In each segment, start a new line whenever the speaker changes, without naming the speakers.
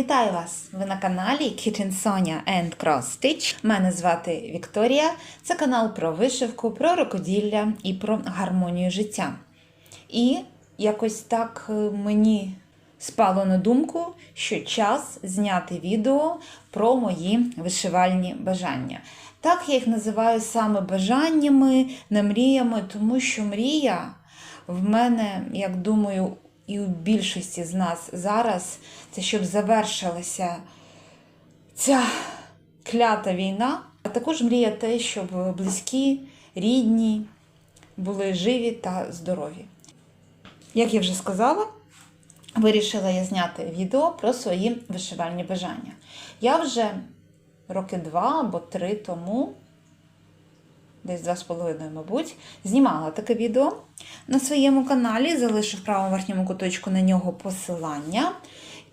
Вітаю вас! Ви на каналі Kitchen Sonia and Cross Stitch. Мене звати Вікторія. Це канал про вишивку, про рукоділля і про гармонію життя. І якось так е, мені спало на думку, що час зняти відео про мої вишивальні бажання. Так я їх називаю саме бажаннями, не мріями, тому що мрія в мене, як думаю, і у більшості з нас зараз це щоб завершилася ця клята війна, а також мрія те, щоб близькі, рідні були живі та здорові. Як я вже сказала, вирішила я зняти відео про свої вишивальні бажання. Я вже роки два або три тому, десь два з половиною, мабуть, знімала таке відео на своєму каналі, залишу в правому верхньому куточку на нього посилання.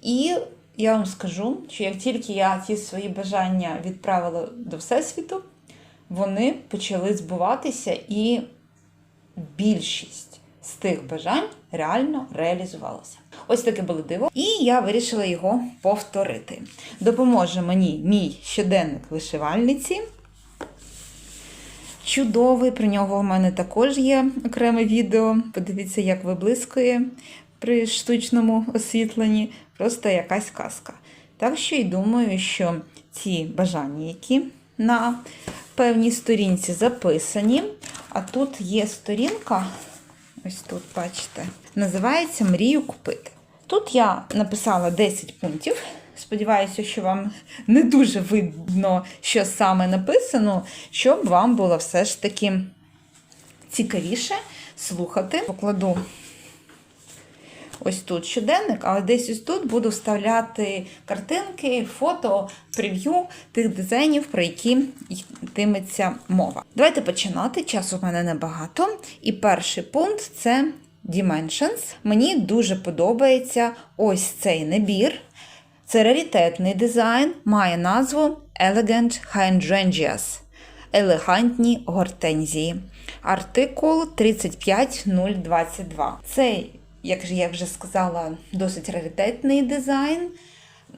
І я вам скажу, що як тільки я ті свої бажання відправила до Всесвіту, вони почали збуватися, і більшість з тих бажань реально реалізувалася. Ось таке було диво. І я вирішила його повторити. Допоможе мені мій щоденник вишивальниці. Чудовий, про нього в мене також є окреме відео. Подивіться, як виблискує при штучному освітленні. Просто якась казка. Так що і думаю, що ці бажання, які на певній сторінці записані, а тут є сторінка, ось тут, бачите, називається Мрію купити. Тут я написала 10 пунктів. Сподіваюся, що вам не дуже видно, що саме написано, щоб вам було все ж таки цікавіше слухати. Покладу ось тут щоденник, але десь ось тут буду вставляти картинки, фото, прев'ю тих дизайнів, про які йтиметься мова. Давайте починати. Часу в мене небагато. І перший пункт це Dimensions. Мені дуже подобається ось цей набір. Це раритетний дизайн, має назву Elegant Hydrangeas. Елегантні гортензії. Артикул 35022. Цей, як я вже сказала, досить раритетний дизайн,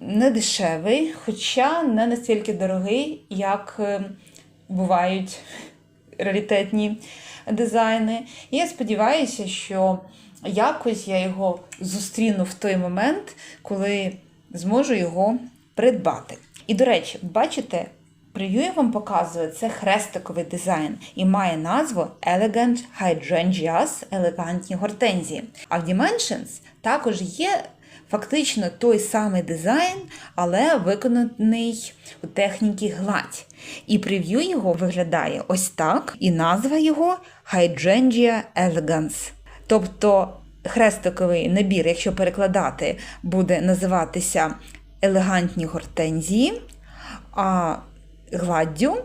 не дешевий, хоча не настільки дорогий, як е, бувають раритетні дизайни. І я сподіваюся, що якось я його зустріну в той момент, коли зможу його придбати. І, до речі, бачите, прев'ю вам показую, це хрестиковий дизайн і має назву Elegant Hydrangeas елегантні гортензії. А в Dimensions також є фактично той самий дизайн, але виконаний у техніці гладь. І прев'ю його виглядає ось так, і назва його Hydrangea Elegance. Тобто хрестиковий набір, якщо перекладати, буде називатися елегантні гортензії, а гладдю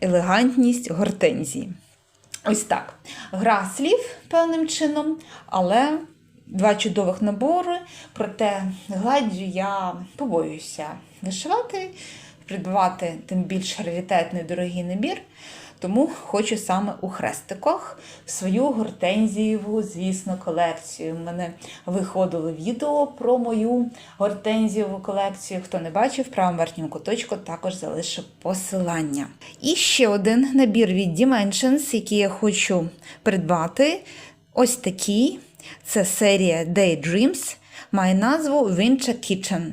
елегантність гортензії. Ось так. Гра слів певним чином, але два чудових набори. Проте гладдю я побоююся вишивати, придбавати тим більш раритетний дорогий набір. Тому хочу саме у хрестиках свою гортензієву, звісно, колекцію. У мене виходило відео про мою гортензієву колекцію. Хто не бачив, в правому верхньому куточку також залишу посилання. І ще один набір від Dimensions, який я хочу придбати. Ось такий. Це серія Daydreams, має назву Winter Kitchen.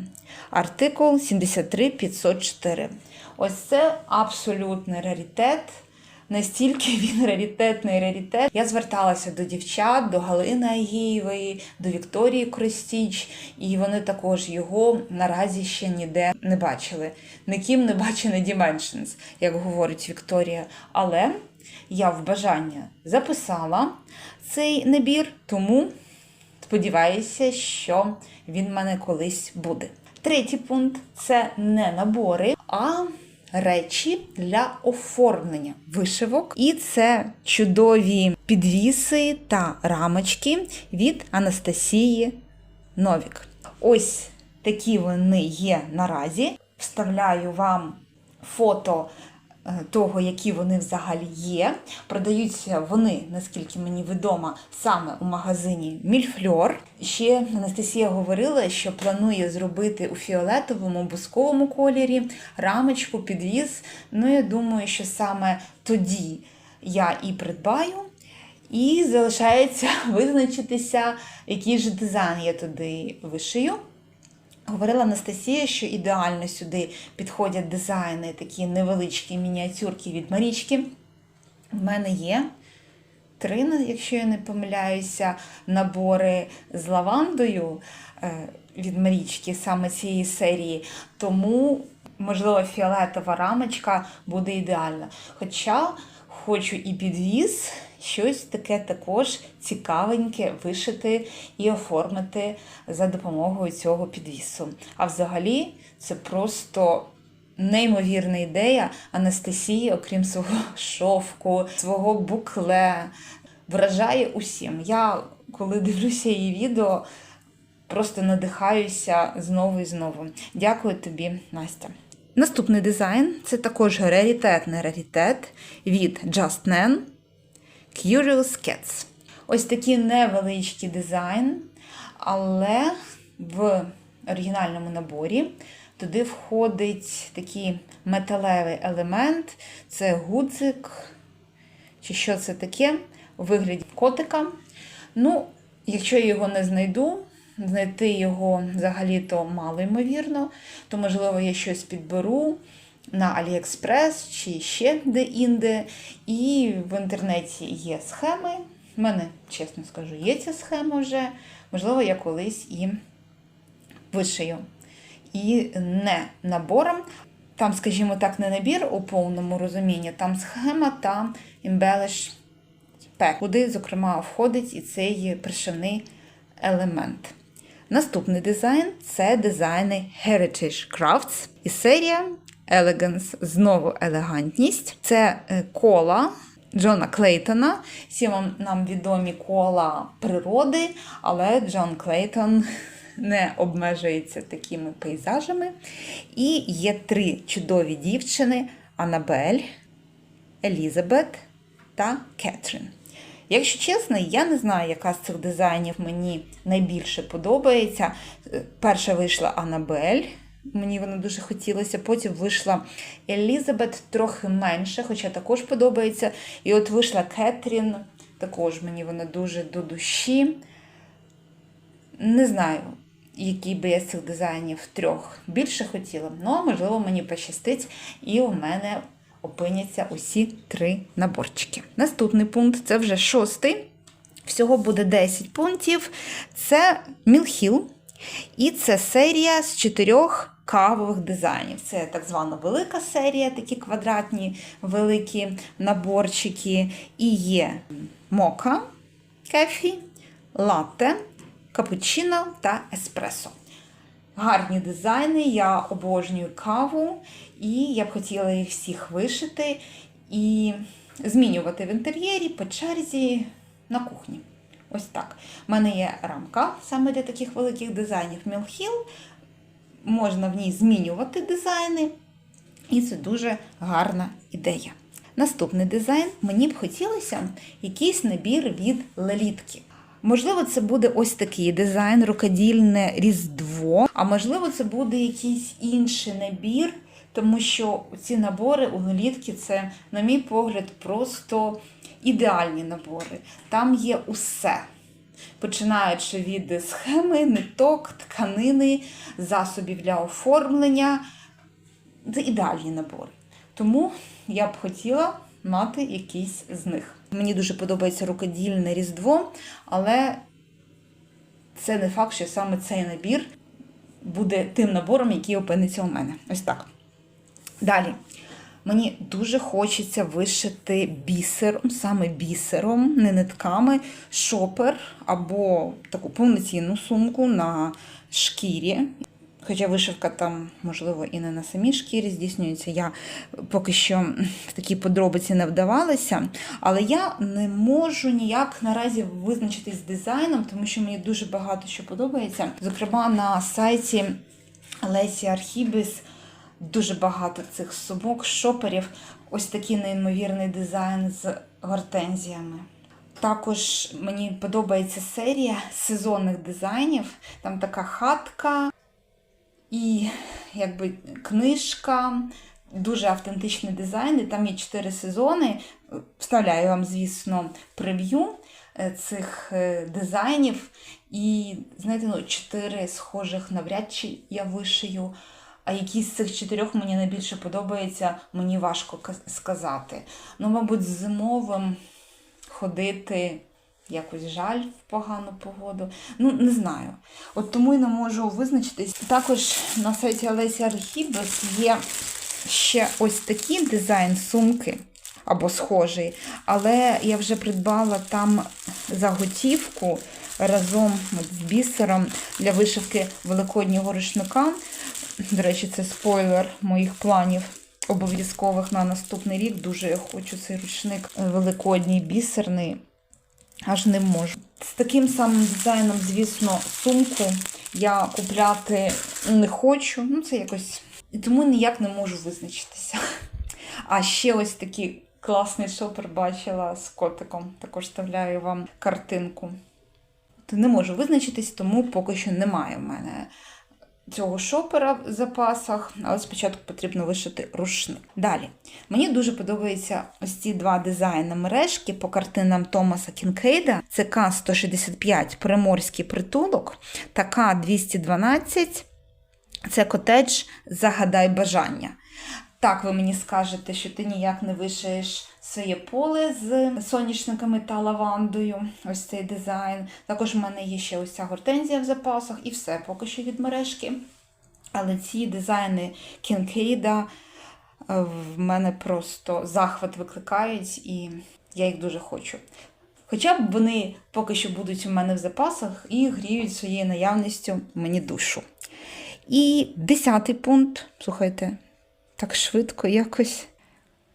Артикул 73504. Ось це абсолютний раритет. Настільки він раритетний раритет. Я зверталася до дівчат, до Галини Агієвої, до Вікторії Кростіч, і вони також його наразі ще ніде не бачили. Ніким не бачений Dimensions, як говорить Вікторія. Але я в бажання записала цей набір, тому сподіваюся, що він в мене колись буде. Третій пункт це не набори, а речі для оформлення вишивок. І це чудові підвіси та рамочки від Анастасії Новік. Ось такі вони є наразі. Вставляю вам фото того, які вони взагалі є. Продаються вони, наскільки мені відомо, саме у магазині Мільфльор. Ще Анастасія говорила, що планує зробити у фіолетовому бусковому кольорі рамочку, підвіз. Ну, я думаю, що саме тоді я і придбаю. І залишається визначитися, який же дизайн я туди вишию. Говорила Анастасія, що ідеально сюди підходять дизайни, такі невеличкі мініатюрки від Марічки. В мене є три, якщо я не помиляюся, набори з лавандою е, від Марічки, саме цієї серії. Тому, можливо, фіолетова рамочка буде ідеальна. Хоча хочу і підвіз, щось таке також цікавеньке вишити і оформити за допомогою цього підвісу. А взагалі, це просто неймовірна ідея Анастасії, окрім свого шовку, свого букле, вражає усім. Я, коли дивлюся її відео, просто надихаюся знову і знову. Дякую тобі, Настя. Наступний дизайн це також раритетний раритет від Just Nan Curious Cats. Ось такий невеличкий дизайн, але в оригінальному наборі туди входить такий металевий елемент, це гудзик, чи що це таке, у вигляді котика. Ну, якщо я його не знайду, знайти його взагалі-то мало ймовірно, то, можливо, я щось підберу на AliExpress чи ще де-інде. І в інтернеті є схеми. У мене, чесно скажу, є ця схема вже. Можливо, я колись і вишию. І не набором. Там, скажімо так, не набір у повному розумінні, там схема та embellish pack, куди, зокрема, входить і цей пришивний елемент. Наступний дизайн це дизайни Heritage Crafts і серія Elegance, знову елегантність. Це е, кола Джона Клейтона. Всі вам нам відомі кола природи, але Джон Клейтон не обмежується такими пейзажами. І є три чудові дівчини: Анабель, Елізабет та Кетрін. Якщо чесно, я не знаю, яка з цих дизайнів мені найбільше подобається. Перша вийшла Анабель, мені вона дуже хотілося. Потім вийшла Елізабет трохи менше, хоча також подобається. І от вийшла Кетрін, також мені вона дуже до душі. Не знаю, який би я з цих дизайнів трьох більше хотіла. Ну, можливо, мені пощастить, і у мене опиняться усі три наборчики. Наступний пункт це вже шостий. Всього буде 10 пунктів. Це Мілхіл. І це серія з чотирьох кавових дизайнів. Це так звана велика серія, такі квадратні великі наборчики. І є мока, кефі, латте, капучино та еспресо. Гарні дизайни, я обожнюю каву, і я б хотіла їх всіх вишити і змінювати в інтер'єрі по черзі на кухні. Ось так. У мене є рамка саме для таких великих дизайнів Мілхіл. Можна в ній змінювати дизайни, і це дуже гарна ідея. Наступний дизайн мені б хотілося якийсь набір від лелітки. Можливо, це буде ось такий дизайн, рукодільне різдво, а можливо, це буде якийсь інший набір, тому що ці набори у лелітки це, на мій погляд, просто ідеальні набори. Там є усе. Починаючи від схеми, ниток, тканини, засобів для оформлення. Це ідеальні набори. Тому я б хотіла мати якийсь з них. Мені дуже подобається рукодільне різдво, але це не факт, що саме цей набір буде тим набором, який опиниться у мене. Ось так. Далі. Мені дуже хочеться вишити бісером, саме бісером, не нитками, шопер або таку повноцінну сумку на шкірі. Хоча вишивка там, можливо, і не на самій шкірі здійснюється, я поки що в такі подробиці не вдавалася. Але я не можу ніяк наразі визначитись з дизайном, тому що мені дуже багато що подобається. Зокрема, на сайті Лесі Архібіс дуже багато цих сумок, шоперів. Ось такий неймовірний дизайн з гортензіями. Також мені подобається серія сезонних дизайнів. Там така хатка і якби книжка, дуже автентичний дизайн. І там є чотири сезони. Вставляю вам, звісно, прев'ю е, цих е, дизайнів. І знаєте, ну, чотири схожих навряд чи я вишию. А які з цих чотирьох мені найбільше подобається, мені важко сказати. Ну, мабуть, зимовим ходити якось жаль в погану погоду. Ну, не знаю. От тому і не можу визначитись. Також на сайті Олесі Архібес є ще ось такий дизайн сумки або схожий, але я вже придбала там заготівку разом з бісером для вишивки великоднього рушника. До речі, це спойлер моїх планів обов'язкових на наступний рік. Дуже я хочу цей рушник е, великодній бісерний. Аж не можу. З таким самим дизайном, звісно, сумку я купляти не хочу. Ну, це якось. Тому ніяк не можу визначитися. А ще ось такий класний шопер бачила з котиком. Також вставляю вам картинку. Не можу визначитись, тому поки що немає в мене цього шопера в запасах, але спочатку потрібно вишити рушник. Далі. Мені дуже подобаються ось ці два дизайни мережки по картинам Томаса Кінкейда. Це К-165 Приморський притулок та К-212 це котедж Загадай бажання. Так, ви мені скажете, що ти ніяк не вишиєш своє поле з соняшниками та лавандою. Ось цей дизайн. Також в мене є ще ось ця гортензія в запасах, і все поки що від мережки. Але ці дизайни Кінкейда е, в мене просто захват викликають, і я їх дуже хочу. Хоча б вони поки що будуть у мене в запасах і гріють своєю наявністю мені душу. І десятий пункт, слухайте, так швидко якось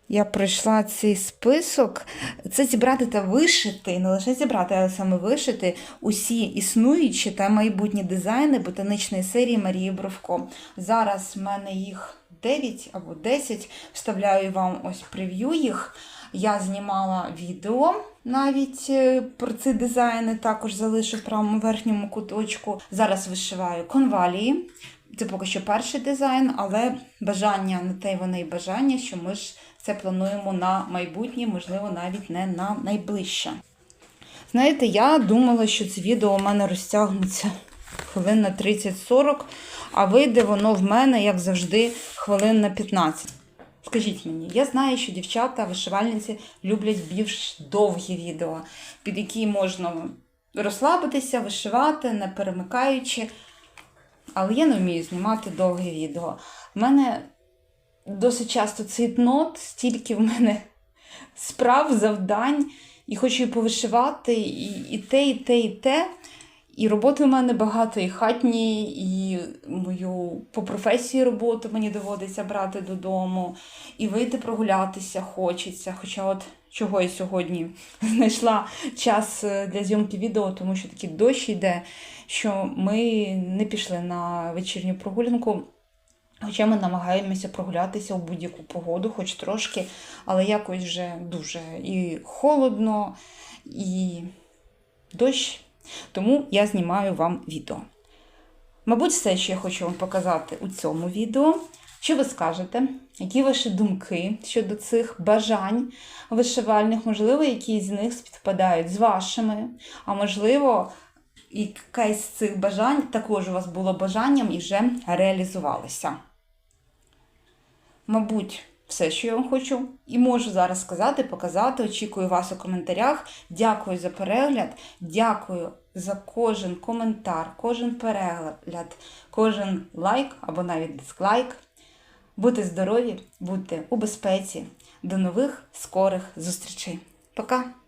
я пройшла цей список. Це зібрати та вишити, не лише зібрати, але саме вишити усі існуючі та майбутні дизайни ботаничної серії Марії Бровко. Зараз в мене їх 9 або 10. Вставляю вам ось прев'ю їх. Я знімала відео навіть е, про ці дизайни, також залишу в правому верхньому куточку. Зараз вишиваю конвалії. Це поки що перший дизайн, але бажання на те вони й бажання, що ми ж це плануємо на майбутнє, можливо, навіть не на найближче. Знаєте, я думала, що це відео у мене розтягнеться хвилин на 30-40, а вийде воно в мене, як завжди, хвилин на 15. Скажіть мені, я знаю, що дівчата, вишивальниці люблять більш довгі відео, під які можна розслабитися, вишивати, не перемикаючи. Але я не вмію знімати довге відео. У мене досить часто цейтнот, стільки в мене справ, завдань, і хочу і повишивати, і, і те, і те, і те. І роботи в мене багато, і хатні, і мою по професії роботу мені доводиться брати додому, і вийти прогулятися хочеться. Хоча от чого я сьогодні знайшла час е, для зйомки відео, тому що такий дощ йде, що ми не пішли на вечірню прогулянку. Хоча ми намагаємося прогулятися у будь-яку погоду, хоч трошки, але якось вже дуже і холодно, і дощ. Тому я знімаю вам відео. Мабуть, все, що я хочу вам показати у цьому відео. Що ви скажете? Які ваші думки щодо цих бажань вишивальних? Можливо, якісь з них співпадають з вашими, а можливо, якесь з цих бажань також у вас було бажанням і вже реалізувалося. Мабуть, все, що я вам хочу, і можу зараз сказати, показати. Очікую вас у коментарях. Дякую за перегляд, дякую за кожен коментар, кожен перегляд, кожен лайк або навіть дизлайк. Будьте здорові, будьте у безпеці. До нових скорих зустрічей. Пока!